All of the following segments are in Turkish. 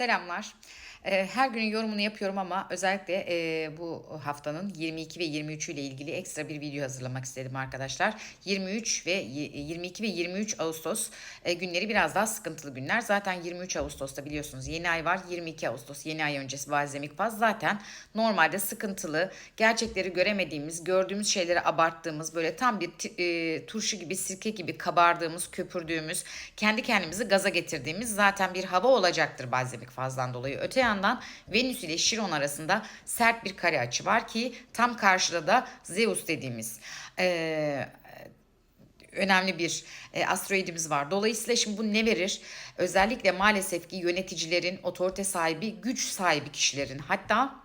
Selamlar. Eee, Her günün yorumunu yapıyorum ama özellikle eee, bu haftanın 22 ve 23 ile ilgili ekstra bir video hazırlamak istedim arkadaşlar. 23 ve y- 22 ve 23 Ağustos e, günleri biraz daha sıkıntılı günler. Zaten 23 Ağustos'ta biliyorsunuz yeni ay var. 22 Ağustos yeni ay öncesi balzemik faz zaten normalde sıkıntılı, gerçekleri göremediğimiz, gördüğümüz şeyleri abarttığımız, böyle tam bir e, turşu gibi, sirke gibi kabardığımız, köpürdüğümüz, kendi kendimizi gaza getirdiğimiz zaten bir hava olacaktır balzemik fazdan dolayı. Öte yandan Venüs ile Şiron arasında sert bir kare açı var ki tam karşıda da Zeus dediğimiz e, önemli bir e, asteroidimiz var. Dolayısıyla şimdi bu ne verir? Özellikle maalesef ki yöneticilerin, otorite sahibi, güç sahibi kişilerin hatta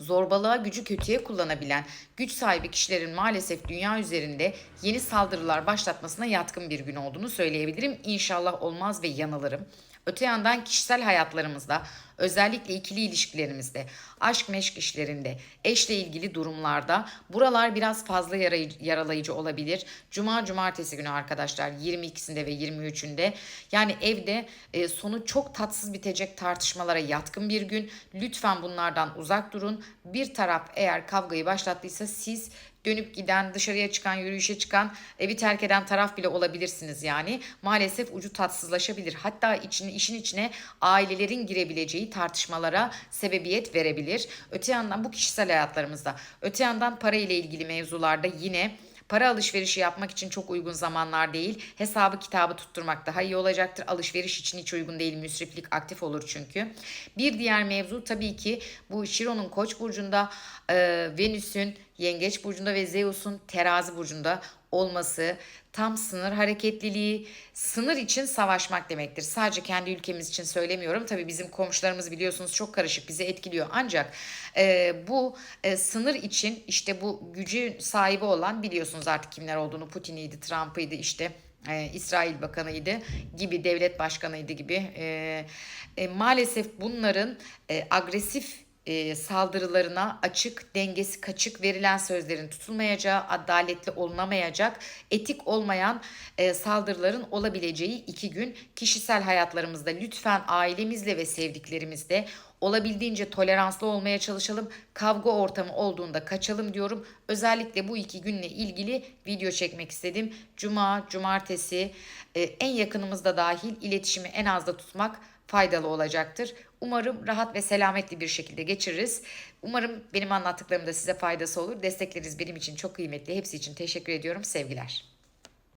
zorbalığa gücü kötüye kullanabilen güç sahibi kişilerin maalesef dünya üzerinde yeni saldırılar başlatmasına yatkın bir gün olduğunu söyleyebilirim. İnşallah olmaz ve yanılırım. Öte yandan kişisel hayatlarımızda özellikle ikili ilişkilerimizde, aşk meşk işlerinde, eşle ilgili durumlarda buralar biraz fazla yaralayıcı olabilir. Cuma cumartesi günü arkadaşlar 22'sinde ve 23'ünde yani evde e, sonu çok tatsız bitecek tartışmalara yatkın bir gün. Lütfen bunlardan uzak durun. Bir taraf eğer kavgayı başlattıysa siz dönüp giden, dışarıya çıkan, yürüyüşe çıkan, evi terk eden taraf bile olabilirsiniz yani. Maalesef ucu tatsızlaşabilir. Hatta için, işin içine ailelerin girebileceği tartışmalara sebebiyet verebilir. Öte yandan bu kişisel hayatlarımızda, öte yandan para ile ilgili mevzularda yine Para alışverişi yapmak için çok uygun zamanlar değil. Hesabı kitabı tutturmak daha iyi olacaktır. Alışveriş için hiç uygun değil. Müsriflik aktif olur çünkü. Bir diğer mevzu tabii ki bu Şiron'un Koç burcunda, e, Venüs'ün Yengeç burcunda ve Zeus'un Terazi burcunda olması tam sınır hareketliliği, sınır için savaşmak demektir. Sadece kendi ülkemiz için söylemiyorum. Tabii bizim komşularımız biliyorsunuz çok karışık bizi etkiliyor. Ancak e, bu e, sınır için işte bu gücü sahibi olan biliyorsunuz artık kimler olduğunu Putin'iydi, Trump'ıydı işte e, İsrail Bakanıydı gibi, devlet başkanıydı gibi. E, e, maalesef bunların e, agresif e, saldırılarına açık, dengesi kaçık verilen sözlerin tutulmayacağı, adaletli olunamayacak, etik olmayan e, saldırıların olabileceği iki gün kişisel hayatlarımızda lütfen ailemizle ve sevdiklerimizle olabildiğince toleranslı olmaya çalışalım. Kavga ortamı olduğunda kaçalım diyorum. Özellikle bu iki günle ilgili video çekmek istedim. Cuma, cumartesi e, en yakınımızda dahil iletişimi en azda tutmak faydalı olacaktır. Umarım rahat ve selametli bir şekilde geçiririz. Umarım benim anlattıklarım da size faydası olur. Destekleriniz benim için çok kıymetli. Hepsi için teşekkür ediyorum. Sevgiler.